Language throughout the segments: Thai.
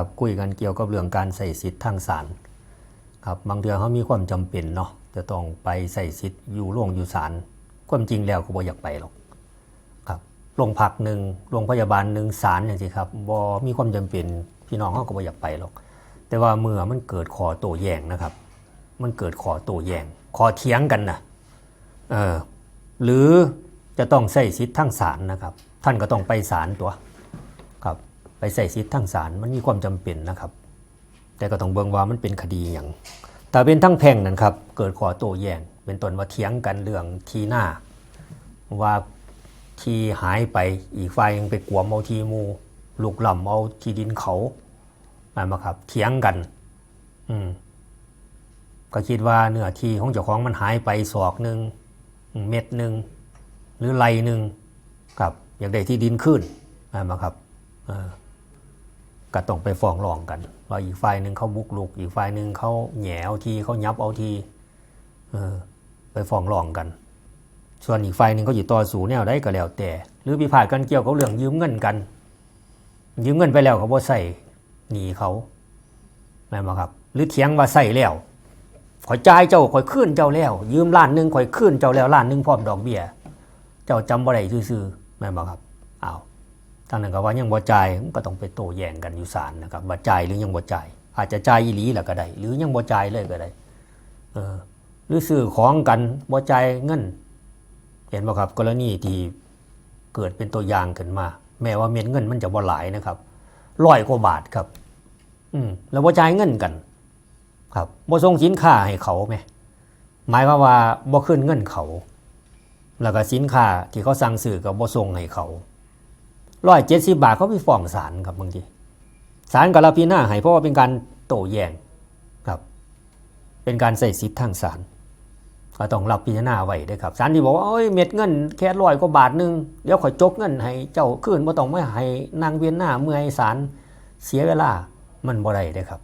ครับคุยกันเกี่ยวกับเรื่องการใส่สิทธิ์ทางศาลครับบางเทื่อเขามีความจำเป็นเนาะจะต้องไปใส่สิทธิ์อยู่โรงอยู่ศาลความจริงแล้วก็บ่อยากไปหรอกครับโรงพักหนึ่งโรงพยาบาลหนึ่งศาลอย่างสิครับบ่มีความจำเป็นพี่น้องเขาก็บ่อยากไปหรอก แต่ว่าเมื่อมันเกิดขอโต้แย้งนะครับ มันเกิดขอโต้แย้งขอเถียงกันนะเออหรือจะต้องใส่สิทธิ์ทางศาลนะครับ ท่านก็ต้องไปศาลตัว ไปใส่สิทธิ์ทั้งศาลมันมีความจำเป็นนะครับ แต่ก็ต้องเบิ่งว่ามันเป็นคดีอย่างแต่เป็นทั้งแพ่งนั่นครับ เกิดขอโต้แย้งเป็นต้นว่าเถียงกันเรื่องทีหน้า ว่าที่หายไปอีกฝ่ายยังไปกวมเอาทีมูลูกหล่ำเอาที่ดินเขานั่นมาครับเถียงกัน อืมก็คิดว่าเนื้อที่ของเจ้าของมันหายไปศอกหนึ่งเม็ดหนึ่งหรือไรหนึ่งครับ อยากได้ที่ดินขึ้นนั่นมาครับ ก็ต้องไปฟ้องร้องกัน ว่าอีกฝ่ายหนึ่งเขาบุกลุก อีกฝ่ายหนึ่งเขาแหนเอาทีเขายับเอาทีเออไปฟ้องร้องกัน ส่วนอีกฝ่ายหนึ่งเขาอยู่ต่อสู้แนวได้ก็แล้วแต่ หรือพิพาทกันเกี่ยวกับเรื่องยืมเงินกัน ยืมเงินไปแล้วเขาบ่ใส่หนีเขาแม่นบ่ครับ หรือเถียงว่าใส่แล้วข่อยจ่ายเจ้าข่อยคืนเจ้าแล้ว ยืมล้านหนึ่งข่อยคืนเจ้าแล้วล้านหนึ่งพร้อมดอกเบี้ย เจ้าจำบ่ได้ซื่อๆแม่นบ่ครับอ้าว ทางนั้นก็ว่ายังบ่จ่ายมันก็ต้องไปโต้แย้งกันอยู่ศาลนะครับบ่จ่ายหรือยังบ่จ่ายอาจจะจ่ายอีหลีแหละก็ได้หรือยังบ่จ่ายเลยก็ได้เออหรือซื้อของกันบ่จ่ายเงิน เห็นบ่ครับกรณีที่เกิดเป็นตัวอย่างขึ้นมา แม้ว่าเม็ดเงินมันจะบ่หลายนะครับร้อยกว่าบาทครับ อืมแล้วบ่จ่ายเงินกัน ครับบ่ส่งสินค้าให้เขาไหมหมายความว่าบ่คืนเงินเขา แล้วก็สินค้าที่เขาสั่งซื้อก็บ่ส่งให้เขา ร้อยเจ็ดสิบบาทเขาไปฟ้องศาลครับบางทีศาลก็รับพิจารณาให้เพราะว่าเป็นการโต้แย้งครับ เป็นการใส่สิทธิ์ทางศาลก็ต้องรับพิจารณาไว้ด้วยครับศาลที่บอกว่าโอ้ยเม็ดเงินแค่ร้อยกว่าบาทนึงเดี๋ยวขอยจกเงินให้เจ้าคืนบ่ต้องไม่ให้นางเวียนหน้าเมื่อให้ศาลเสียเวลามันบ่ได้เด้อครับ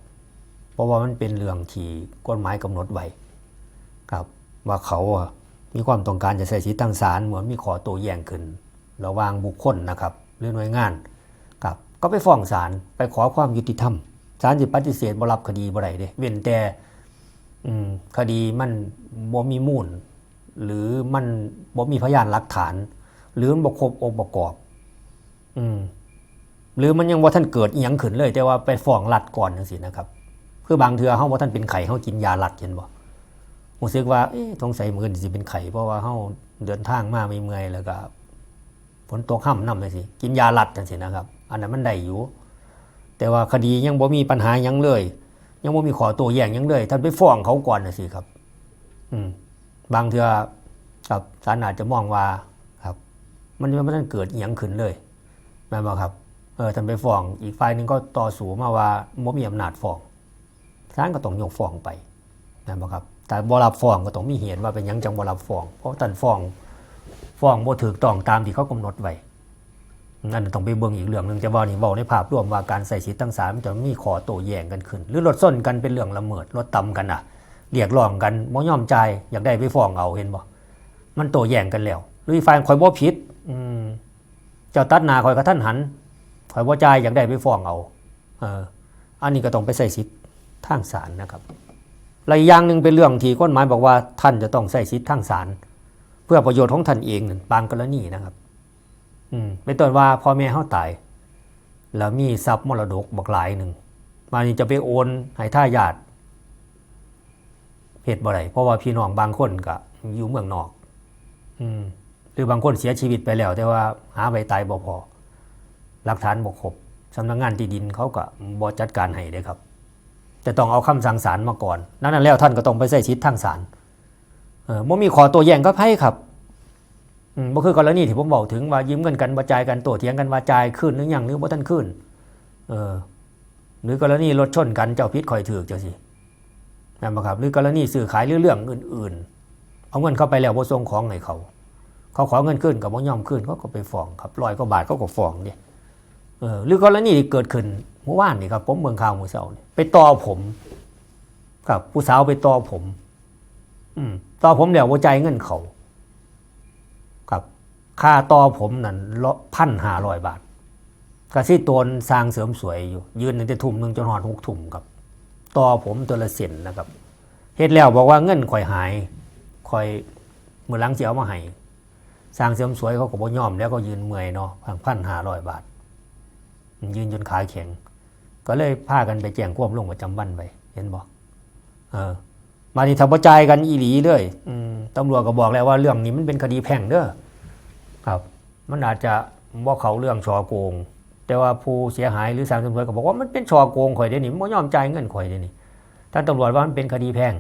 เพราะว่ามันเป็นเรื่องที่กฎหมายกำหนดไว้ครับว่าเขามีความต้องการจะใส่สิทธิ์ทางศาลเหมือนมีขอโต้แย้งขึ้นระหว่างบุคคลนะครับ รือหน่วยงานครับก็ไปฟ้องศาลไปขอความยุติธรรมศาลสิปฏิเสธบ่รับคดีบ่ได้เด้เว้นแต่คดีมันบ่มีมูล หรือมันบ่มีพยานหลักฐาน หรือมันบ่ครบองค์ประกอบ อืมหรือมันยังบ่าทันเกิดอีหยังขึ้นเลย แต่ว่าไปฟ้องรัฐก่อนจังซี่นะครับ คือบางเทื่อเฮาบ่าทันเป็นไข้เฮากินยารัฐเห็นบ่รู้สึกว่าเอ๊ะสงสัยมื้อนี้สิเป็นไข้เพราะว่าเฮาเดินทางมาไม่เมื่อยแล้วก็ นตกห่ำนำเลยสิกินยาหลัดจังสินะครับ อันนั้นมันได้อยู่ แต่ว่าคดียังบ่มีปัญหายังเลย ยังบ่มีขอตัวแย้งยังเลยท่านไปฟ้องเขาก่อนนะสิครับ อืม บางเทื่อครับศาลอาจจะมองว่าครับ มันยังไม่ทันเกิดอหยังขึ้นเลยแม่นบ่ครับเออท่านไปฟ้องอีกฝ่ายหนึงก็ต่อสู้มาว่าบ่มีอำนาจฟ้องศาลก็ต้องยกฟ้องไปแม่นบ่ครับแต่บ่รับฟ้องก็ต้องมีเหตุว่าเป็นหยังจังบ่รับฟ้องเพราะท่านฟ้อง ฟ้องบ่ถูกต้องตามที่เขากำหนดไว้นั่นต้องไปเบิ่งอีกเรื่องหนึงจะว่านี่เว้าในภาพรวมว่าการใส่สิทธิ์ตั้งศาลมันจะมีขอโต้แย้งกันขึ้น หรือลดส้นกันเป็นเรื่องละเมิดลดต่ำกันอะเรียกร้องกันบ่ยอมใจอยากได้ไปฟ้องเอาเห็นบ่มันโต้แย้งกันแล้วหรือฝ่ายข่อยบ่ผิดอืมเจ้าตัดนาข่อยกับท่านหันข่อยบ่จ่ายอยากได้ไปฟ้องเอาเอออันนี้ก็ต้องไปใส่สิทธิ์ทางศาลนะครับและอย่างหนึ่งเป็นเรื่องที่กฎหมายบอกว่าท่านจะต้องใส่สิทธิ์ทางศาล พื่อประโยชน์ของท่านเองนั่นบางกรณีนะครับ อืมเป็นต้นว่าพ่อแม่เขาตาย แล้วมีทรัพย์มรดกบักหลายหนึ่งมานี่จะไปโอนให้ท่ายาดเหตุบ่ไรเพราะว่าพี่น้องบางคนก็อยู่เมืองนอก อืมหรือบางคนเสียชีวิตไปแล้ว แต่ว่าหาใบตายบ่พอหลักฐานบ่ครบสำนักงานที่ดินเขาก็บ่จัดการให้เด้ครับ แต่ต้องเอาคำสั่งศาลมาก่อน นั้นแล้วท่านก็ต้องไปใส่ชิดทางศาลเออบ่มีขอตัวแย่งก็ไพ่ครับ บ่คือกรณีที่ผมบอกถึงว่ายืมเงินกันบ่จ่ายกันตัวเถียงกันว่าจ่ายคืนหรือยังหรือบ่ทันคืนเออหรือกรณีรถชนกันเจ้าพิษคอยถือเจังซี่นั่นบ่ครับ หรือกรณีซื้อขายหรือเรื่องอื่น ๆ เอาเงินเข้าไปแล้วบ่ส่งของให้เขา เขาขอเงินคืนก็บ่ยอมคืนเขาก็ไปฟ้องครับร้อยกว่าบาทเขาก็ฟ้องดิเออหรือกรณีที่เกิดขึ้นเมื่อวานนี่ครับผมเมืองข่าวมือเช้านี่ไปต่อผมครับผู้สาวไปต่อผม อืมต่อผมเดี๋ยวว่าจ่ายเงินเขา ค่าต่อผมนั่นละพันห้าร้อยบาทกระซี่ตนสร้างเสริมสวยอยู่ ยืนในแต่ทุ่มหนึ่งจนหอดหกทุ่มครับต่อผมตัวละเส้นนะครับเฮ็ดแล้วบอกว่าเงินข่อยหายข่อยมือหลังเสียเอามาให้สร้างเสริมสวยเขาก็บ่ยอมแล้วก็ยืนเมื่อยเนาะพังพันห้าร้อยบาท ยืนจนขาแข็ง ก็เลยพากันไปแจ้งความลงประจำวันไปเห็นบอกเออมาที่ทำประจายกันอีหลีเลยอืมตำรวจก็บอกแล้วว่าเรื่องนี้มันเป็นคดีแพ่งเด้อ ครับ มันอาจจะว่าเขาเรื่องชอโกง แต่ว่าผู้เสียหายหรือสารตำรวจก็บอกว่ามันเป็นชอโกงข่อยเดี๋ยวนี้มันยอมจ่ายเงินข่อยเดี๋ยวนี้ท่านตำรวจว่ามันเป็นคดีแพ่ง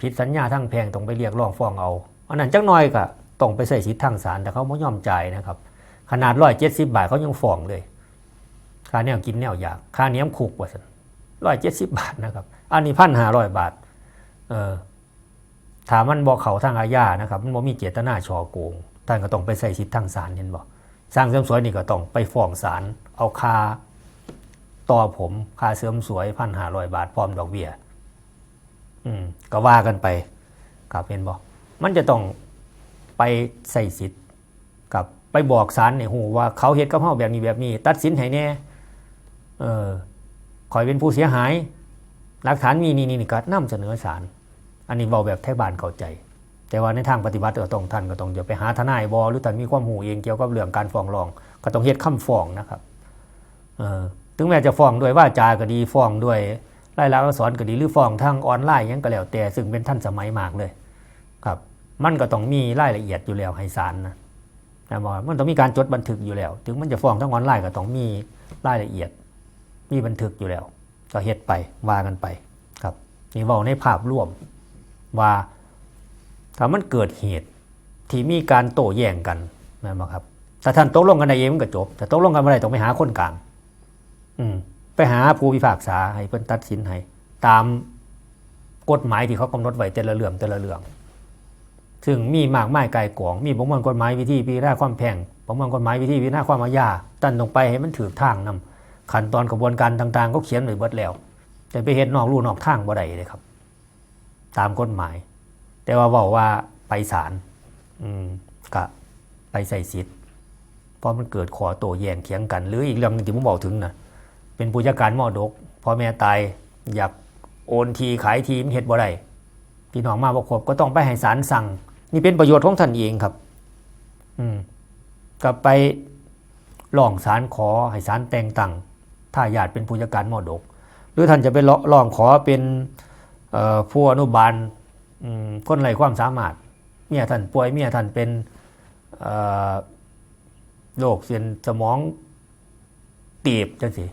ผิดสัญญาทางแพ่งต้องไปเรียกร้องฟ้องเอาอันนั้นจักหน่อยก็ต้องไปใส่สิทธิ์ทางศาลแต่เขาไม่ยอมจ่ายนะครับ ขนาดร้อยเจ็ดสิบบาทเขายังฟ้องเลยค่าแนวกินแนวอยากค่าเนี้ยมคุกว่าสันร้อยเจ็ดสิบบาทนะครับ อันนี้พันห้าร้อยบาทเออถามมันบอกเขาทางอาญานะครับ มันบ่มีเจตนาชอโกง ท่านก็ต้องไปใส่สิทธิ์ทางศาลเห็นบอกสร้างเสริมสวยนี่ก็ต้องไปฟ้องศาลเอาคาต่อผมค่าเสริมสวยพันห้าร้อยบาทพร้อมดอกเบี้ยอืมก็ว่ากันไปกับเห็นบอกมันจะต้องไปใส่สิทธิ์กับไปบอกศาลเนี่ยหูว่าเขาเฮ็ดกับเฮาแบบนี้แบบนี้ ตัดสินให้แน่เออคอยเป็นผู้เสียหาย หลักฐานมีนี่นี่นี่ก็นำเสนอศาลอันนี้เบาแบบไทยบ้านเข้าใจ แต่ว่าในทางปฏิบัติก็ต้องท่านก็ต้องจะไปหาทนายบอหรือท่านมีความหูเองเกี่ยวกับเรื่องการฟ้องร้อง ก็ต้องเฮ็ดคำฟ้องนะครับถึงแม้จะฟ้องด้วยว่าจาก็ดีฟ้องด้วยรายลักษณ์อักษรก็ดีหรือฟ้องทางออนไลน์ยังก็แล้วแต่ซึ่งเป็นท่านสมัยมากเลยครับมันก็ต้องมีรายละเอียดอยู่แล้วให้ศาลนะนะบอกมันต้องมีการจดบันทึกอยู่แล้ว ถึงมันจะฟ้องทางออนไลน์ก็ต้องมีรายละเอียด มีบันทึกอยู่แล้ว ก็เฮ็ดไปว่ากันไปครับนี่เว่าในภาพรวมว่า ถ้ามันเกิดเหตุที่มีการโต้แย้งกันนะครับถ้าท่านตกลงกันได้เองมันก็จบ แต่ตกลงกันไม่ได้ต้องไปหาคนกลาง อืมไปหาผู้พิพากษาให้เพิ่นตัดสินให้ตามกฎหมายที่เขากำหนดไว้แต่ละเรื่องแต่ละเรื่องซึ่งมีมากมายไกลกองมีประมวลกฎหมายวิธีพิจารณาความแพงประมวลกฎหมายวิธีพิจารณาความอาญาตั้นลงไปให้มันถือทางนำขั้นตอนกระบวนการต่างๆ ก็เขียนไว้เบิดแล้ว แต่ไปเห็นนอกลู่นอกทางบ่ได้เลยครับ ตามกฎหมาย แต่ว่าบอกว่าไปศาลอืมก็ไปใส่สิทธิ์เพราะมันเกิดขอโต้แย้งเถียงกัน หรืออีกเรื่องหนึงที่ผมบอกถึงนะเป็นผู้จัดการมอดกพ่อแม่ตายอยากโอนทีขายทีมเฮ็ดบ่ได้พี่น้องมาบ่ครบก็ต้องไปให้ศาลสั่ง นี่เป็นประโยชน์ของท่านเองครับ อืมก็ไปร้องศาลขอให้ศาลแต่งตั้งถ้าญาติเป็นผู้จัดการมรดก หรือท่านจะไปร้องขอเป็นผู้อนุบาล คนไร้ความสามารถ เมียท่านป่วยเมียท่านเป็นโรคเส้นสมองตีบจังสิ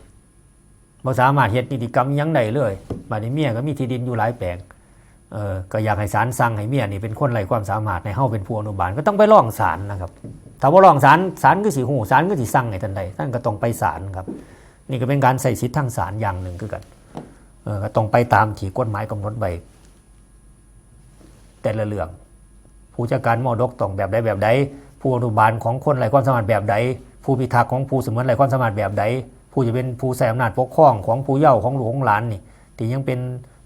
บ่สามารถเฮ็ดนิติกรรมยังได้เลยบัดนี้เมียก็มีที่ดินอยู่หลายแปลงเออก็อยากให้ศาลสั่งให้เมียนี่เป็นคนไร้ความสามารถในเฮาเป็นผู้อนุบาลก็ต้องไปร้องศาลนะครับ ถ้าว่าร้องศาลศาลก็สิหูศาลก็สิสั่งให้ท่านใดท่านก็ต้องไปศาลครับ นี่ก็เป็นการใส่สิทธิ์ทางศาลอย่างหนึ่งคือกันเออก็ต้องไปตามที่กฎหมายกำหนดไว้ แต่ละเรื่อง ผู้จัดการมอดกต้องแบบใดแบบใดผู้อนุบาลของคนไรความสามารถแบบใดผู้พิทักษ์ของผู้เสมือนไรความสามารถแบบใดผู้จะเป็นผู้ใส่อำนาจปกครองของผู้เยาว์ของหลวงของหลานนี่ที่ยังเป็น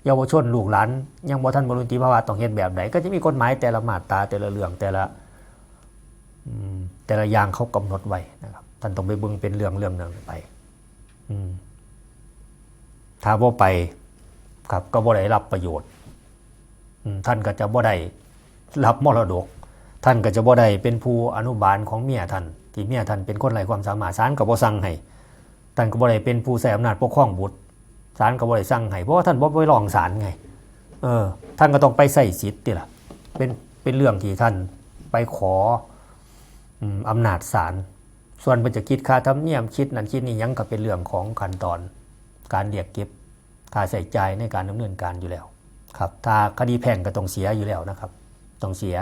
เยาวชนลูกหลานยังบ่ทันบรุนติภาวะต้องเฮ็ดแบบใดก็จะมีกฎหมายแต่ละมาตราแต่ละเรื่องแต่ละแต่ละอย่างเขากำหนดไว้นะครับท่านต้องไปเบิ่งเป็นเรื่องเรื่องหนึ่งไปถ้าบ่าไปครับก็บ่ได้รับประโยชน์ ท่านก็จะบ่ได้รับมรดก ท่านก็จะบ่ได้เป็นผู้อนุบาลของเมียท่านที่เมียท่านเป็นคนไร้ความสามารถศาลก็บ่สั่งให้ท่านก็บ่ได้เป็นผู้ใช้อำนาจปกครองบุตรศาลก็บ่ได้สั่งให้เพราะว่าท่านบ่ไปรองศาลไงเออท่านก็ต้องไปใส่สิทธิ์นี่ล่ะเป็นเป็นเรื่องที่ท่านไปขออำนาจศาลส่วนมันจะคิดค่าธรรมเนียมคิดนั้นคิดนี้ยังก็เป็นเรื่องของขั้นตอน การเรียกเก็บค่าใส่ใจในการดำเนินการอยู่แล้ว ครับถ้าคดีแพ่งก็ต้องเสียอยู่แล้วนะครับต้องเสีย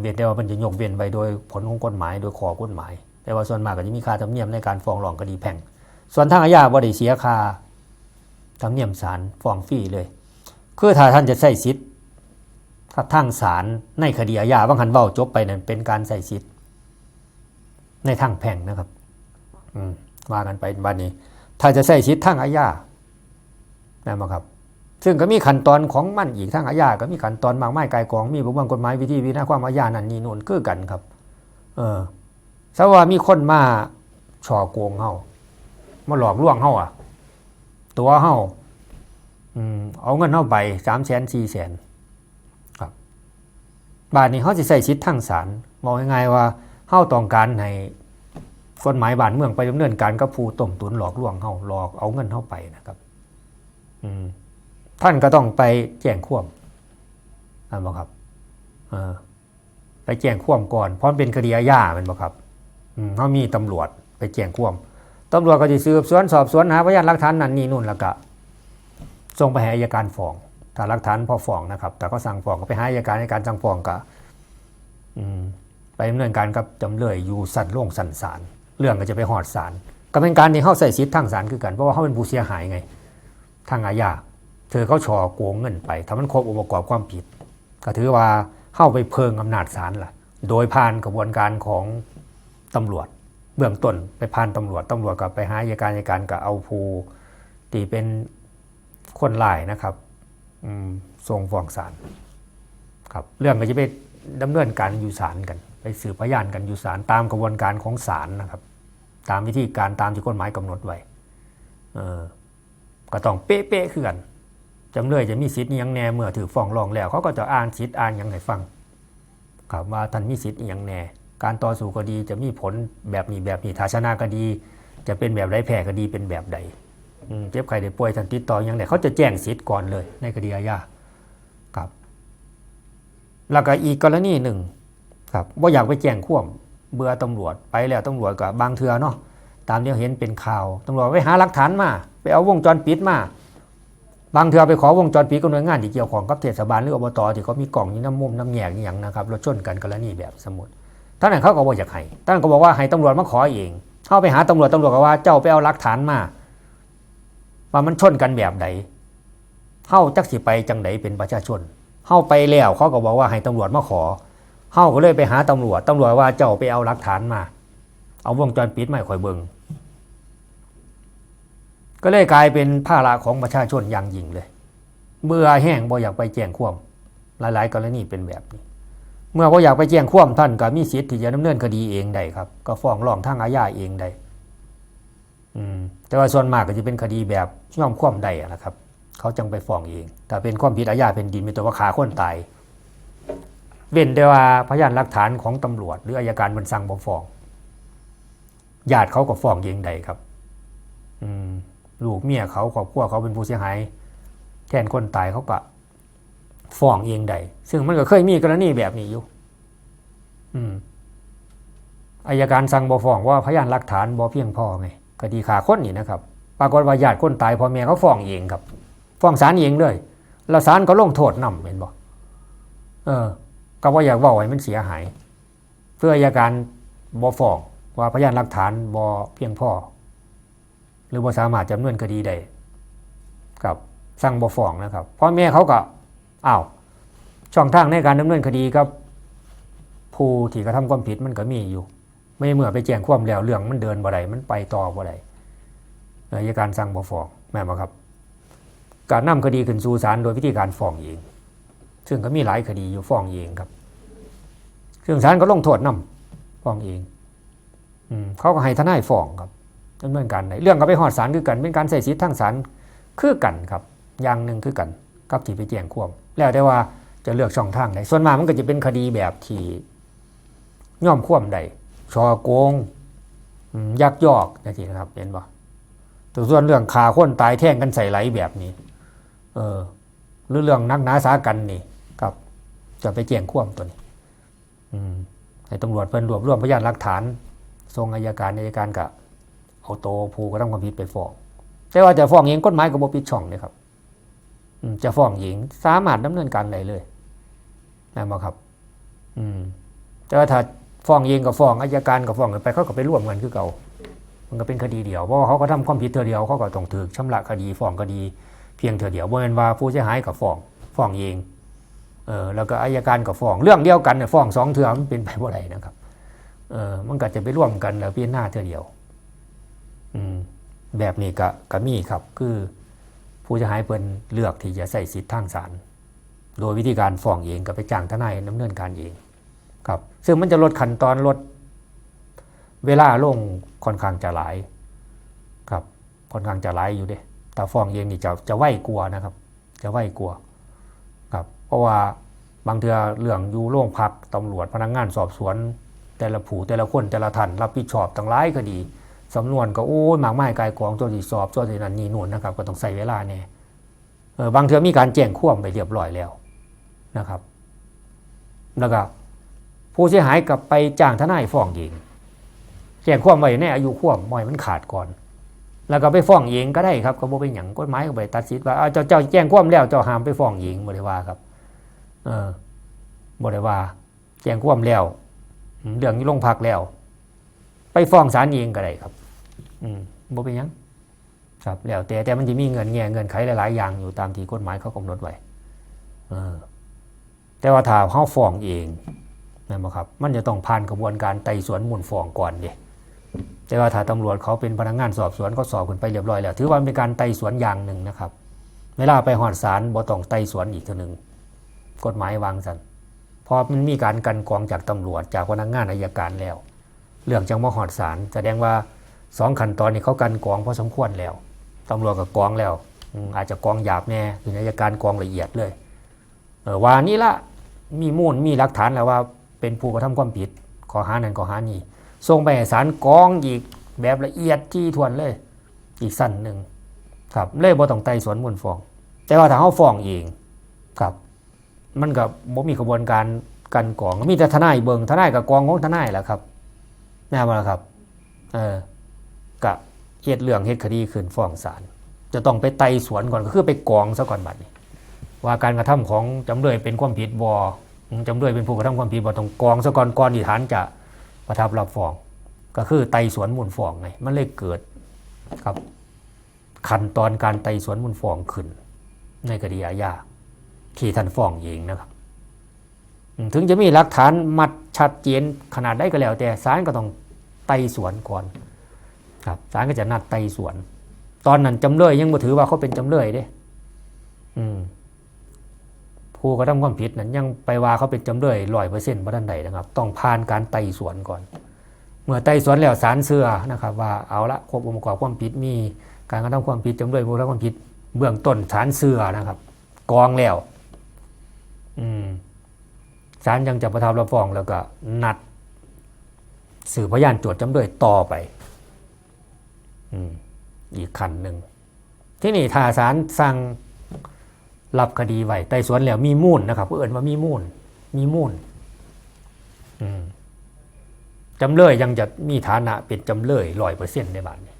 เว้นแต่ว่ามันจะยกเว้นไว้โดยผลของกฎหมาย โดยขอกฎหมาย แต่ว่าส่วนมากก็จะมีค่าธรรมเนียมในการฟ้องร้องคดีแพ่งส่วนทางอาญาบ่ได้เสียค่าธรรมเนียมศาลฟ้องฟรีเลย คือถ้าท่านจะใช้สิทธิ์ครับทางศาลในคดีอาญาบางคันเว้าจบไปนั่นเป็นการใส่สิทธิ์ในทางแพ่งนะครับอืมว่ากันไปวันนี้ ถ้าจะใส่สิทธิ์ทางอาญานะครับ ซึ่งก็มีขั้นตอนของมันอีกทางอาญาก็มีขั้นตอนมากมายกายกองมีบทบังกฎหมายวิธีวินาความอาญานั่นนี่นู่นคือกันครับ เออสว่ามีคนมาช่อโกงเฮามาหลอกลวงเฮาอะ ตัวเฮาอืมเอาเงินเฮาไปสามแสนสี่แสนครับบาทนี้เฮาสิใส่สิทธิ์ทางศาลบอกง่ายๆว่าเฮาต้องการให้กฎหมายบ้านเมืองไปดำเนินการกับผู้ต้มตุนหลอกลวงเฮาหลอกเอาเงินเฮาไปนะครับ อืม ท่านก็ต้องไปแจ้งความอ่านบ่ครับไปแจ้งความก่อน เพราะเป็นคดีอาญาแมันบ่ครับเขามีตำรวจไปแจ้งความตำรวจก็จะสืบสวนสอบสวนหาพยานหลักฐานนั่นนี่นู่นแล้วก็ส่งไปให้อัยการฟ้องถ้าหลักฐานพอฟ้องนะครับ แต่ก็สั่งฟ้องก็ไปหาอัยการในการสั่งฟ้องก็ไปดำเนินการกับจำเลยอยู่สั่นโล่งสั่นศาลเรื่องก็จะไปหอดศาลก็เป็นการที่เข้าใส่สิทธิ์ทางศาลคือกันเพราะว่าเขาเป็นผู้เสียหายไง ทางอาญา อเขาชอโกงเงินไปทำมันครบองค์ประกอบความผิด ก็ถือว่าเข้าไปเพิงอำนาจศาลล่ะ โดยผ่านกระบวนการของตำรวจ เบื้องต้นไปผ่านตำรวจตำรวจก็ไปหาอัยการอัยการก็เอาผู้ที่เป็นคนลายนะครับส่งฟ้องศาลครับ เรื่องก็จะไปดำเนินการอยู่ศาลกัน ไปสืบพยานกันอยู่ศาลตามกระบวนการของศาลนะครับ ตามวิธีการตามที่กฎหมายกำหนดไว้เออก็ต้องเป๊ะๆคือกัน จำเลยจะมีสิทธิ์ยังแน่เมื่อถือฟ้องร้องแล้วเขาก็จะอ่านสิทธิ์อ่านยังให้ฟังครับว่าท่านมีสิทธิ์ยังแน่การต่อสู้คดีจะมีผลแบบนี้แบบนี้ถ้าชนะคดี จะเป็นแบบใดแพ้คดีเป็นแบบใดเจ็บใครได้ป่วยท่านติดต่อยังไงเขาจะแจ้งสิทธิ์ก่อนเลยในคดีอาญาครับแล้วก็อีกกรณีหนึ่งครับว่าอยากไปแจ้งข่วมเบื่อตำรวจไปแล้วตำรวจกับบางเทือเนาะตามที่เห็นเป็นข่าวตำรวจไปหาหลักฐานมา ไปเอาวงจรปิดมา บางเทือไปขอวงจรปิดกับหน่วยงานที่เกี่ยวของกับเทศบาลหรืออบตที่เขามีกล่องนี่น้ำมุมน้ำแยกนี่อย่างนะครับรถชนกันกรณีแบบสมมติท่านนั้นเขาก็บอกอยากให้ท่านก็บอกว่าให้ตำรวจมาขอเอง เข้าไปหาตำรวจตำรวจก็ว่าเจ้าไปเอาหลักฐานมาว่ามันชนกันแบบใดเข้าจักสิไปจังไดเป็นประชาชนเข้าไปแล้วเขาก็บอกว่าให้ตำรวจมาขอเข้าก็เลยไปหาตำรวจตำรวจว่าเจ้าไปเอาหลักฐานมา เอาวงจรปิดมาให้ข่อยเบิง ก็เลยกลายเป็นภาระของประชาชนอย่างยิ่งเลย เบื่อแห้งบ่อยากไปแจ้งความหลายๆ กรณีเป็นแบบนี้ เมื่อบ่อยากไปแจ้งความท่านก็มีสิทธิ์ที่จะดำเนินคดีเองได้ครับ ก็ฟ้องร้องทางอาญาเองได้อืมแต่ว่าส่วนมากก็จะเป็นคดีแบบย่อมความใดนะครับ เขาจังไปฟ้องเองถ้าเป็นความผิดอาญาเป็นดินเป็นตัวว่าขาคนตาย เว้นแต่ว่าพยานหลักฐานของตำรวจ หรืออายการมันสั่งบ่ฟ้องญาติเขาก็ฟ้องเองได้ครับ อืม ลูกเมียเขาครอบครัวเขาเป็นผู้เสียหายแทนคนตายเขาก็ฟ้องเองได้ซึ่งมันก็เคยมีกรณีแบบนี้อยู่ อืมอายการสั่งบ่ฟ้องว่าพยานหลักฐานบ่เพียงพอไงคดีขาคนนี่นะครับ ปรากฏว่าญาติคนตายพ่อแม่เขาฟ้องเองครับ ฟ้องศาลเองเลยแล้วศาลก็ลงโทษนำเห็นบ่เออ ก็ว่าอยากเว่าให้มันเสียหาย เพื่ออายการบ่ฟ้องว่าพยานหลักฐานบ่เพียงพอ รือบ่สามารถจำเนินคดีได้กับสั่งบ่ฟ้องนะครับพ่อแม่เขาก็อ้าวช่องทางในการดำเนินคดีกับ ผู้ที่กระทำความผิดมันก็มีอยู่ ไม่เมื่อไปแจ้งความแล้วเรื่องมันเดินบ่ได้มันไปต่อบ่ได้อายการสั่งบ่ฟ้องแม่นบ่ครับ การนำคดีขึ้นสู่ศาลโดยวิธีการฟ้องเอง ซึ่งก็มีหลายคดีอยู่ฟ้องเองครับซึ่งศาลก็ลงโทษนำฟ้องเองอืมเขาก็ให้ทนายฟ้องครับ ดำเนินการไหนเรื่องก็ไปหอดศาลคือกันเป็นการใส่สิทธิ์ทางศาลคือกันครับ อย่างหนึ่งคือกันกับที่ไปแจ้งความแล้วแต่ว่าจะเลือกช่องทางไหนส่วนมากมันก็จะเป็นคดีแบบที่ย่อมควมใดชอโกงยักยอกนะทีนะครับเห็นบ่แต่ส่วนเรื่องขาคนตายแท่งกันใส่ไหลแบบนี้ เออหรือเรื่องนักหนาสากันนี่ครับ จะไปแจ้งควมตัวนี้ อืมให้ตำรวจเพิ่นรวบรวมพยานหลักฐานส่งอายการอายการก็ เอาโตผู้กระทำความผิดไปฟ้องแต่ว่าจะฟ้องเองกฎหมายก็บ่ปิดช่องเลยครับจะฟ้องเองสามารถดำเนินการได้เลยนะบ่ครับ อืม แต่ว่าถ้าฟ้องเองกับฟ้องอายการกับฟ้องกันไปเขาก็ไปร่วมกันคือเก่า มันก็เป็นคดีเดียวเพราะว่าเขาก็ทำความผิดเธอเดียวเขาก็ต้องถูกชำระคดีฟ้องคดี เพียงเธอเดียวบ่แม่นว่าผู้เสียหายกับฟ้องฟ้องเองเออแล้วก็อายการกับฟ้องเรื่องเดียวกันเนี่ยฟ้องสองเทื่อมันเป็นไปบ่ได้นะครับเออมันก็จะไปร่วมกันแล้วพิจารณาเทื่อเดียว แบบนี้ก็ก็มีครับ คือผู้เสียหายเพิ่นเลือกที่จะใส่สิทธิ์ทางศาลโดยวิธีการฟ้องเองกับไปจ้างทนายดำเนินการเอง ครับ ซึ่งมันจะลดขั้นตอนลดเวลาลงค่อนข้างจะหลายครับค่อนข้างจะหลายอยู่เด้แต่ฟ้องเองนี่จะจะไหวกลัวนะครับ จะไหวกลัวครับ เพราะว่าบางเทือเรื่องอยู่โรงพักตำรวจพนักงานสอบสวน แต่ละผู้แต่ละคนแต่ละท่านรับผิดชอบตั้งหลายคดี สำนวนก็โอ้ยมากมายกายกองตัวที่สอบตัวที่นั่นนี่นู่นนะครับ ก็ต้องใส่เวลาแน่เออบางเทือมีการแจ้งความไปเรียบร้อยแล้วนะครับแล้วก็ผู้เสียหายกลับไปจ้างทนายฟ้องเองแจ้งความไว้ในอายุความมอยมันขาดก่อน แล้วก็ไปฟ้องเองก็ได้ครับก็บ่เป็นหยังกฎหมายก็ไปตัดสินว่าเอาเจ้าเจ้าแจ้งควมแล้วเจ้าห้ามไปฟ้องเองบ่ได้ว่าครับ เออบ่ได้ว่าแจ้งความแล้วอืมเรื่องนี้ลงพักแล้ว ไปฟ้องศาลเองก็ได้ครับ อืมบ่เป็นหยังครับแล้วแต่แต่มันจะมีเงินแง่เงินไขหลายๆอย่างอยู่ตามที่กฎหมายเขากำหนดไว้เออแต่ว่าถ้าเขาฟ้องเองนั่นบ่ครับ มันจะต้องผ่านกระบวนการไต่สวนมูลฟ้องก่อนเด้แต่ว่าถ้าตำรวจเขาเป็นพนักงานสอบสวนเขาสอบขึ้นไปเรียบร้อยแล้ว ถือว่าเป็นการไต่สวนอย่างหนึ่งนะครับ เวลาไปหอดศาลบ่ต้องไต่สวนอีกเทีหนึ่งกฎหมายวางสันเพราะมันมีการกันกรองจากตำรวจจากพนักงานอายการแล้ว เรื่องจังมาหอดศาลแสดงว่าสองขั้นตอนนี้เขากันกองพอสมควรแล้วตำรวจก็กองแล้วอาจจะกองหยาบแน่หรืออายการกองละเอียดเลยเออว่านี่ละมีมูลมีหลักฐานแล้วว่าเป็นผู้กระทำความผิดขอหานั้นขอหานี้ส่งไปให้ศาลกองอีกแบบละเอียดที่ทวนเลย อีกสั้นหนึ่งครับเลยบ่ต้องไต่สวนมูลฟ้อง แต่ว่าถ้าเขาฟ้องเองครับ มันกับบ่มีกระบวนการกันกองมีแต่ทนายเบิงทนายกับกองของทนายแหละครับ แน่บ่ล่ะครับเออกะเฮ็ดเรื่องเฮ็ดคดีขึ้นฟ้องศาลจะต้องไปไต่สวนก่อนก็คือไปกองซะก่อนบัดนี้ ว่าการกระทำของจำเลยเป็นความผิดบอจำเลยเป็นผู้กระทำความผิดบอต้องกองซะก่อนก่อนที่ฐานจะประทับรับฟ้อง ก็คือไต่สวนมูลฟ้องไงมันเลยเกิดครับขั้นตอนการไต่สวนมูลฟ้องขึ้น ในคดีอาญาที่ท่านฟ้องเองนะครับ ถึงจะมีหลักฐานมัดชัดเจนขนาดได้ก็แล้ว แต่ศาลก็ต้องไต่สวนก่อนครับศาลก็จะนัดไต่สวน ตอนนั้นจำเลยยังบ่ถือว่าเขาเป็นจำเลยเด้ผู้กระทำความผิดนั้นยังไปว่าเขาเป็นจำเลยร้อยเปอร์เซ็นต์บ่ทันใดนะครับ ต้องผ่านการไต่สวนก่อน เมื่อไต่สวนแล้วศาลเชื่อนะครับ ว่าเอาละครบองค์ประกอบความผิดมีการกระทำความผิดจำเลยผู้กระทำความผิด เบื้องต้นศาลเชื่อนะครับ กองแล้ว อืม ศาลยังจะประทับรับฟ้องแล้วก็นัดสืบพยานโจทย์จำเลยต่อไปอีกขั้นหนึ่ง ที่นี่ถ้าศาลสั่งรับคดีไว้ไต่สวนแล้วมีมูลนะครับเอื่นว่ามีมูล มีมูลจำเลยยังจะมีฐานะเป็นจำเลยร้อยเปอร์เซ็นต์ในบาทนี้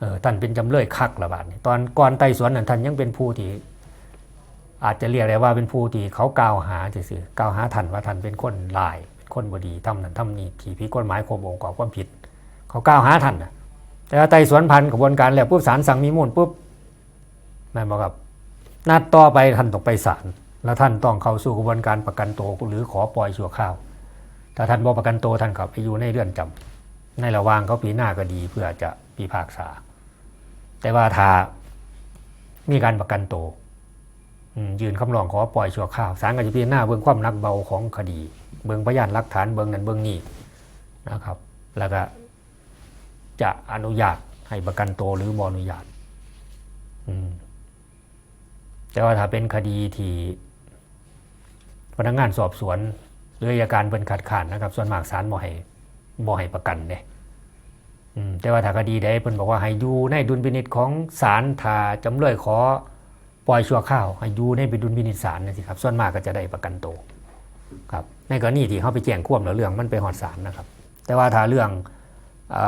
เออท่านเป็นจำเลยคักละบาทนี้ตอนก่อนไต่สวนนั้นท่านยังเป็นผู้ที่ อาจจะเรียกได้ว่าเป็นผู้ที่เขากล่าวหาซื่อกล่าวหาท่านว่าท่านเป็นคนลาย เป็นคนบดีทำนั้นทำนี้ที่ผิดกฎหมายข่มองค์กรความผิด เขากล่าวหาท่านนะแต่ไต่สวนพันกระบวนการแล้วปุ๊บศาลสั่งมีมูลปุ๊บแม่นบอกครับนัดต่อไปท่านต้องไปศาลแล้วท่านต้องเข้าสู่กระบวนการประกันตัวหรือขอปล่อยชั่วคราวถ้าท่านบ่ประกันตัวท่านก็ไปอยู่ในเรือนจำในระหว่างเขาปีหน้าก็ดีเพื่อจะปีพากษา แต่ว่าถ้ามีการประกันตัว ยืนคำร้องขอปล่อยชั่วคราวศาลก็จะพิจารณาเบื้องความนักเบาของคดี เบื้องพยานหลักฐานเบื้องนั้นเบื้องนี้นะครับ แล้วก็จะอนุญาตให้ประกันตัวหรือบอนุญาตแต่ว่าถ้าเป็นคดีที่พนักงานสอบสวนหรืออัยการเป็นขัดขานนะครับ ส่วนมากศาลบ่ให้บ่ให้ประกันเนี่ยแต่ว่าถ้าคดีใดเพิ่นบอกว่าให้อยู่ในดุลพินิจของศาลถ้าจำเลยขอ ปล่อยชั่วคราวให้อยู่ในดุลพินิจศาลนะสิครับส่วนมากก็จะได้ประกันตัวครับในกรณีที่เขาไปแจ้งความแล้วเรื่องมันไปหอดศาลนะครับ แต่ว่าถ้าเรื่องอ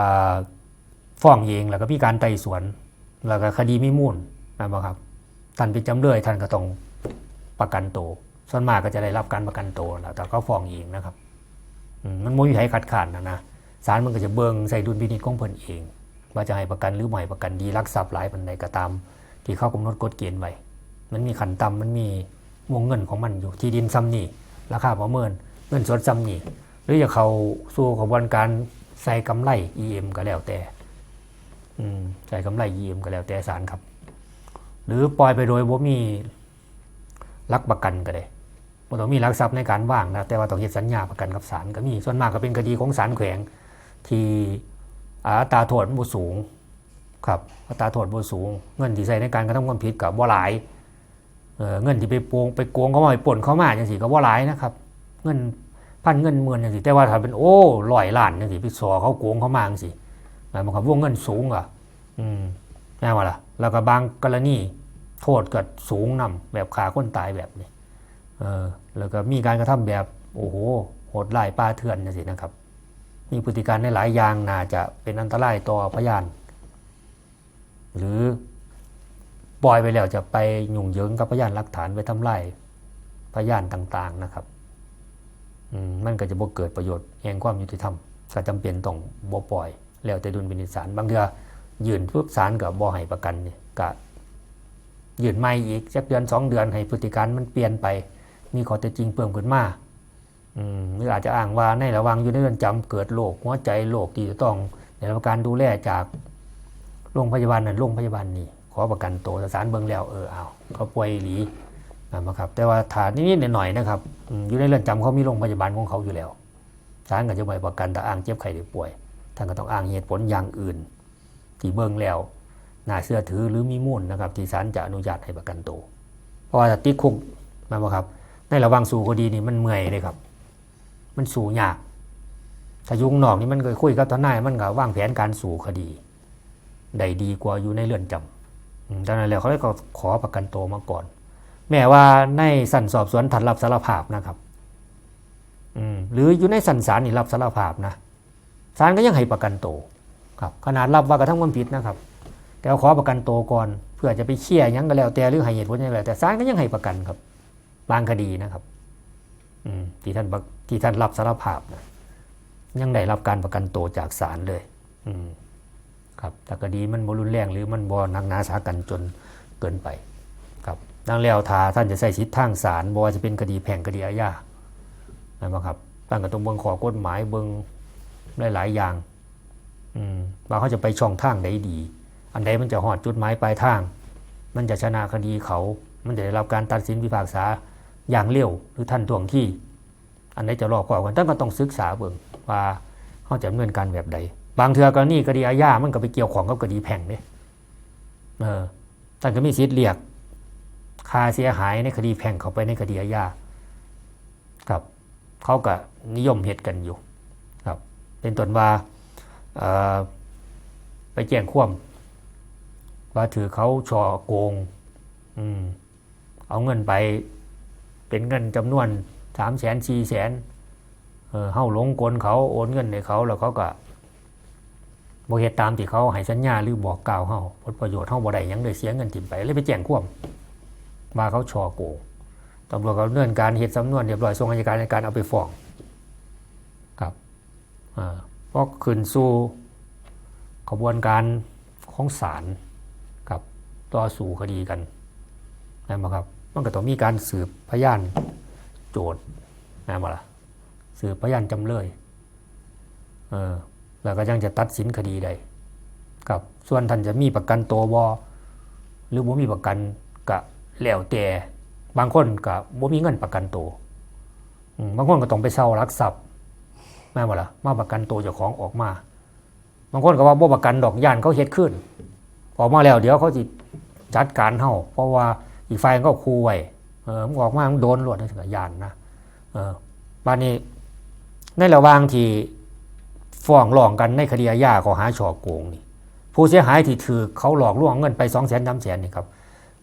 ฟ้องเองแล้วก็มีการไต่สวน แล้วก็คดีไมีมูลนะครับท่านเป็นจำเลยท่านก็ต้องประกันตัวส่วนมากก็จะได้รับการประกันตัวแล้วแต่ก็ฟ้องเองนะครับมมันไม่มีใครคัดค้านนะนะศาลมันก็จะเบิงใส่ดุลพินิจของเพิ่นเอง ว่าจะให้ประกันหรือไม่ประกันดีรักทรัพย์หลายปันใดก็ตาม ที่เขากำหนดกฎเกณฑ์ไว้ มันมีขันต่ำมันมีวงเงินของมันอยู่ที่ดินซ้ำนี่ราคาประเมินเงินสดซ้ำนี่หรือจะเขาสู่กระบวนการใส่กำไร EM ก็แล้วแต่อืมใส่กำไร EM ก็แล้วแต่ศาลครับ หรือปล่อยไปโดยบ่มีรักประกันก็ได้บ่ต้องมีรักทรัพย์ในการว่างนะแต่ว่าต้องเฮ็ดสัญญาประกันกับศาลก็มีส่วนมากก็เป็นคดีของศาลแขวงที่อัตราโทษมันบ่สูง ครับอัตราโทษบ่สูง เงินที่ใช้ในการกระทำความผิดกับบ่หลาย เงินที่ไปโกงไปโกงเขามาไปปล้นเขามาจังซี่ก็บ่าหลายนะครับ เงินพันเงินหมื่นจังซี่แต่ว่าถ้าเป็นโอ้ร้อยล้านจังซี่ไปสอเขาโกงเขามาจังซี่หมายความว่าวงเงินสูงอะอืมแน่ว่าล่ะแล้วก็บางกรณีโทษก็สูงนํแบบขาคนตายแบบนี้เออแล้วก็มีการกระทำแบบโอ้โหโหดร้ายป้าเถื่อนนะสินะครับ มีพฤติการในหลายอย่างน่าจะเป็นอันตรายต่อพยาน หรือ ปล่อยไปแล้วจะไปยุ่งเหยิงกับพยานหลักฐานไปทำลายพยานต่างๆนะครับมมันก็จะบ่เกิดประโยชน์แห่งความยุติธรรมก็จำเป็นต้องบ่ปล่อย แล้วแต่ดุลพินิจศาลบางเทื่อยื่นปุ๊บศาลก็บ่ให้ประกันเนี่ยก็ยื่นใหม่อีกสักเดือนสองเดือนให้พฤติการมันเปลี่ยนไป มีข้อเท็จจริงเพิ่มขึ้นมาอืมหรืออาจจะอ้างว่าในระว่างอยู่ในเรือนจำเกิดโรคหัวใจโรคที่จะต้องได้รับการดูแลจากโรงพยาบาลนั้นโรงพยาบาลนี้ อประกันตัวแต่ศาลเบิ่งแล้วเออเอาเขาป่วยหลีนะครับแต่ว่าฐานนิดๆหน่อยๆนะครับอยู่ในเรือนจำเขามีโรงพยาบาลของเขาอยู่แล้วศาลก็จะไม่ประกันแต่อ้างเจ็บไข้ได้ป่วยท่านก็ต้องอ้างเหตุผลอย่างอื่น ที่เบิ่งแล้วน่าเชื่อถือหรือมีมูลนะครับ ที่ศาลจะอนุญาตให้ประกันตัวเพราะว่าติดคุกม่นบ่ครับ ในระหว่างสู่คดีนี่มันเมื่อยเลยครับ มันสู่ยากถ้ายุ่ข้างนอกนี่มันเคยคุยกับทนายมันก็วางแผนการสู่คดีได้ดีกว่าอยู่ในเรือนจำอืม ดังนั้นแล้วเขาเลยก็ขอประกันตัวมาก่อน แม้ว่าในสั่นสอบสวนถัดรับสารภาพนะครับหรืออยู่ในสั่นศาลนี่รับสารภาพนะศาลก็ยังให้ประกันตัวครับ ขนาดรับว่ากระทำความผิดนะครับ แต่ขอประกันตัวก่อนเพื่อจะไปเชี่ยยังก็แล้วแต่หรือให้เหตุผลยังก็แล้วแต่ศาลก็ยังให้ประกันครับ บางคดีนะครับอที่ท่านที่ท่านรับสารภาพนะยังได้รับการประกันตัวจากศาลเลย อืม ครับแต่คดีมันบรุนแรงหรือมันบอนักหนาสากันจนเกินไปครับดังแล้วถ้าท่านจะใช้สิทธิทางศาลบ่จะเป็นคดีแพ่งคดีอาญานะครับตั้งกับตรงเบิงขอกฎหมายเบิงหลายๆอย่างอืมว่าเขาจะไปช่องทางใดดี อันใดมันจะหอดจุดหมายปลายทาง มันจะชนะคดีเขา มันจะได้รับการตัดสินพิพากษาอย่างเร็วหรือทันท่วงที่ อันใดจะรอบกว่ากันท่านก็ต้องศึกษาเบิ่งว่าเขาจะดำเนินการแบบใด บางเทือกรณีคดีอาญามันก็ไปเกี่ยวของกับคดีแพ่งเนี่ยเออท่านก็มีสิทธิ์เรียกค่าเสียหายในคดีแพ่งเข้าไปในคดีอาญาครับเขาก็นิยมเหตุกันอยู่ ครับ เป็นต้นว่าเอ่อไปแจ้งความว่าถือเขาช่อโกงอืมเอาเงินไป เป็นเงินจำนวนสามแสนสี่แสนเออเฮาหลงกลเขาโอนเงินให้เขาแล้วเขาก็ บ่เฮ็ดตามที่เขาให้สัญญาหรือบอกกล่าวเฮาผลประโยชน์เฮาบ่ได้ยังเลยเสียเงินถิ่มไปเลยไปแจ้งความว่าเขาช่อโกงตำรวจก็ดำเนินการเฮ็ดสำนวนเรียบร้อยส่งอัยการในการเอาไปฟ้องครับอ่าพอขึ้นสู่กระบวนการของศาลกับต่อสู้คดีกันนะครับมันก็ต้องมีการสืบพยานโจทย์นะบ่ล่ะสืบพยานจำเลยเออ แล้วก็ยังจะตัดสินคดีได้ครับส่วนท่านจะมีประกันตัวบ่หรือบ่มีประกันก็แล้วแต่บางคนก็บ่มีเงินประกันตัวบางคนก็ต้องไปเช่ารักทรัพย์แม่บ่ล่ะมาประกันตัวเจ้าของออกมา บางคนก็ว่าบ่ประกันดอกย่านเขาเฮ็ดขึ้น ออกมาแล้วเดี๋ยวเขาสิจัดการเฮาเพราะว่าอีกฝ่ายก็คูไว้เออมออกมามึงโดนหลวดนะถึงกับยานนะเออบ้านนี้ในระหว่างที่ ฟ้องร้องกันในคดีอาญาข้อหาช่อโกงนี่ผู้เสียหายที่ถือเขาหลอกลวงเงินไปสองแสนสามแสนนี่ครับ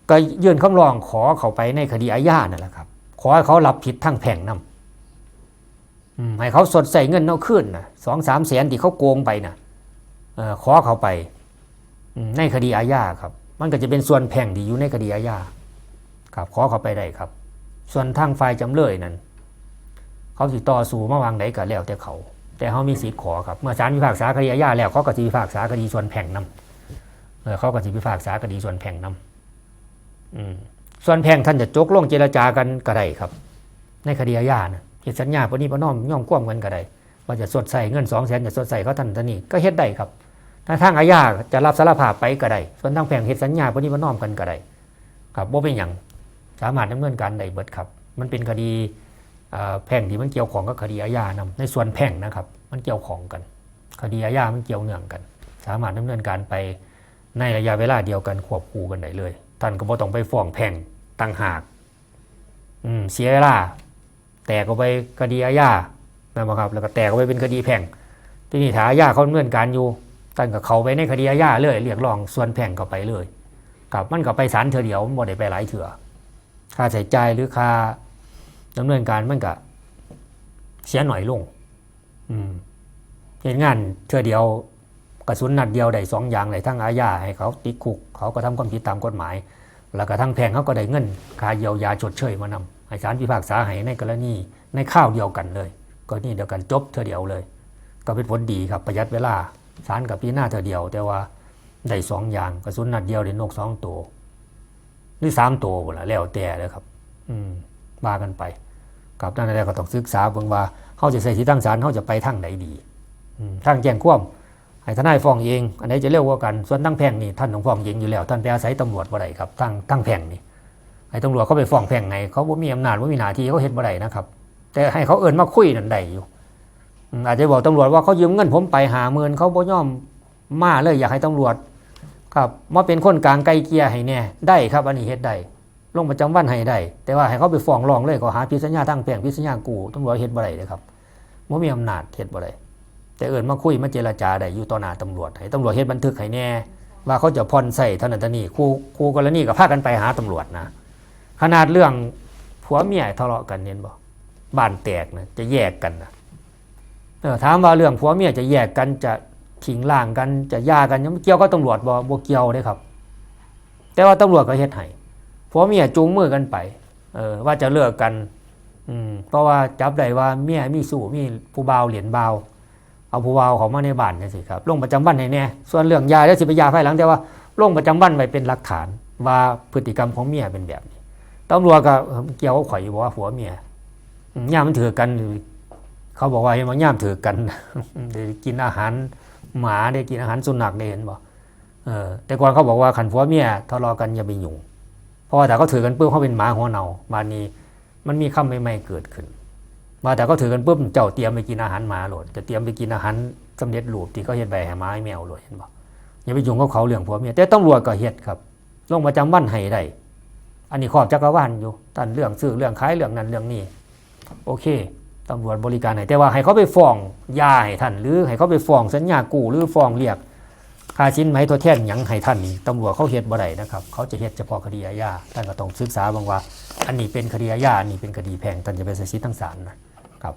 ก็ยื่นคำร้องขอเขาไปในคดีอาญานั่นแหละครับ ขอให้เขารับผิดทั้งแพ่งนำอืมให้เขาสดใส่เงินเอาขึ้นนะสองสามแสนที่เขาโกงไปนะขอเขาไปในคดีอาญาครับ มันก็จะเป็นส่วนแพ่งที่อยู่ในคดีอาญาครับขอเขาไปได้ครับ ส่วนทางฝ่ายจำเลยนั้น เขาสิต่อสู้มาวางไหนก็แล้วแต่เขา แต่เขามีสิทธิ์ขอครับ เมื่อศาลพิพากษาคดีอาญาแล้วเขาก็จะพิพากษาคดีส่วนแพ่งนำเออเขาก็จะพิพากษาคดีส่วนแพ่งนำอืมส่วนแพ่งท่านจะจกลงเจรจากันก็ได้ครับ ในคดีอาญานะเฮ็ดสัญญาปณิประนอมย่อมควมกันก็ได้ว่าจะสดใส่เงินสองแสนจะสดใส่เขาท่านท่านนี้ก็เฮ็ดได้ครับถ้าทางอาญาจะรับสารภาพไปก็ได้ส่วนทางแพ่งเฮ็ดสัญญาปณิประนอมกันก็ได้ครับบ่าเป็นหยังสามารถดำเนินการได้เบิดครับ มันเป็นคดี แพ่งที่มันเกี่ยวของกับคดีอาญานำในส่วนแพ่งนะครับมันเกี่ยวของกัน คดีอาญามันเกี่ยวเนื่องกัน สามารถดำเนินการไปในระยะเวลาเดียวกันควบคู่กันได้เลย ท่านก็บ่ต้องไปฟ้องแพ่งตั้งหากอืมเสียเวลาแต่ก็ไปคดีอาญานะครับแล้วก็แตกก็ไปเป็นคดีแพ่งที่นี่ถ้าอาญาเขาดำเนินการอยู่ท่านก็เขาไปในคดีอาญาเลยเรียกร้องส่วนแพ่งก็ไปเลยครับมันก็ไปศาลเถื่อเดียวมันบ่ได้ไปหลายเถื่อค่าใช้จ่ายหรือค่า ดำเนินการมันก็เสียหน่อยลง อืมเห็นงานเถื่อเดียวกระสุนนัดเดียวได้สองอย่างเลยทั้งอาญาให้เขาติดคุก เขาก็ทำความผิดตามกฎหมาย แล้วก็ทั้งแพงเขาก็ได้เงินค่าเยียวยาชดเชยมานำให้ศาลพิพากษาให้ในกรณีในข้าวเดียวกันเลยกรณีเดียวกันจบเถื่อเดียวเลย ก็เป็นผลดีครับประหยัดเวลาศาลกับพี่หน้าเถื่อเดียว แต่ว่าได้สองอย่างกระสุนนัดเดียวได้นกสองตัวหรือสามตัวหมดละแล้วแต่เลยครับ อืมว่ากันไป กับนั่นแหละก็ต้องศึกษาเบิ่งว่าเขาจะใส่ที่ตั้งศาลเขาจะไปทางไหนดีทางแจ้งความให้ทนายฟ้องเองอันไหนจะเร็วกว่ากันส่วนตั้งแพ่งนี่ท่านต้องฟ้องเองอยู่แล้ว ท่านไปอาศัยตำรวจบ่ได้ครับตั้งตั้งแพ่งนี่ให้ตำรวจเขาไปฟ้องแพ่งไงเขาบ่มีอำนาจบ่มีหน้าที่เขาเฮ็ดบ่ได้นะครับแต่ให้เขาเอิ้นมาคุยนั่นได้อยู่อาจจะบอกตำรวจว่าเขายืมเงินผมไปหาเมินเขาบ่ยอมมาเลยอยากให้ตำรวจ ครับมาเป็นคนกลางไกลเกลียให้แน่ได้ครับอันนี้เฮ็ดได้ ลงประจำวันให้ได้ แต่ว่าให้เขาไปฟ้องร้องเลยก็หาพิดสัญญาตั้งแปลงพิดสัญญากูตำรวจเฮ็ดบ่ได้เลยครับบ่มีอำนาจเฮ็ดบ่ได้แต่เอิ้นมาคุยมาเจรจาได้อยู่ต่อหน้าตำรวจให้ตำรวจเฮ็ดบันทึกให้แน่ ว่าเขาจะผ่อนใส่เท่านั้นท่านี้คู่คู่กรณีก็พากันไปหาตำรวจนะ ขนาดเรื่องผัวเมียทะเลาะกันเห็นบ่บ้านแตกนะจะแยกกันนะถามว่าเรื่องผัวเมียจะแยกกันจะทิ้งล่างกันจะย่ากันยังเกี่ยวกับตำรวจบ่บ่เกี่ยวเด้ครับ แต่ว่าตำรวจก็เฮ็ดให้ ผัวเมียจูงมือกันไปเออว่าจะเลิกกันอืมเพราะว่าจับได้ว่าเมียมีสู้มีผู้บ่าวเหรียญบ่าว เอาผู้บ่าวเขามาในบ้านจังซี่ครับลงประจำวันให้แน่ส่วนเรื่องยาแล้วสิไปยาภายหลังแต่ว่าลงประจำวันไว้เป็นหลักฐานว่าพฤติกรรมของเมียเป็นแบบนี้ตำรวจก็เออเกี่ยวกับข่อยบอยู่บ่ว่าผัวเมียย่ามันถือกัน เขาบอกว่าเห็นว่าย่ามถือกันได้กินอาหารหมาได้กินอาหารสุนัขได้เห็นบ่เออแต่ก่อนเขาบอกว่าขันผัวเมียทะเลาะกันอย่าไปยุ่ง ราะว่าแต่เขาถือกันปุ๊บเขาเป็นหมาหัวเน่ามานี้มันมีคำใหม่ๆเกิดขึ้น มาแต่เขาถือกันปุ๊บเจ้าเตรียมไปกินอาหารหมาโหลดจะเตรียมไปกินอาหารสำเร็จรูปที่เขาเฮ็ดใบให้หมาแมวโหลดเห็นบ่อย่าไปยุ่งกับเขาเรื่องผัวเมียแต่ตำรวจก็เฮ็ดครับลงประจำวันให้ได้อันนี้ครอบจักรวาลอยู่ท่านเรื่องซื้อเรื่องขายเรื่องนั้นเรื่องนี้โอเคตำรวจบริการให้แต่ว่าให้เขาไปฟ้องยาให้ท่านหรือให้เขาไปฟ้องสัญญากู้หรือฟ้องเรียก ค่าชิ้นไหมตัวแทนหยังให้ท่านนี่ตำรวจเขาเฮ็ดบ่ได้นะครับ เขาจะเฮ็ดเฉพาะคดีอาญาท่านก็ต้องศึกษาบางว่า อันนี้เป็นคดีอาญาอันนี้เป็นคดีแพ่งท่านจะไปใส่สิทธิ์ทั้งศาลนะครับ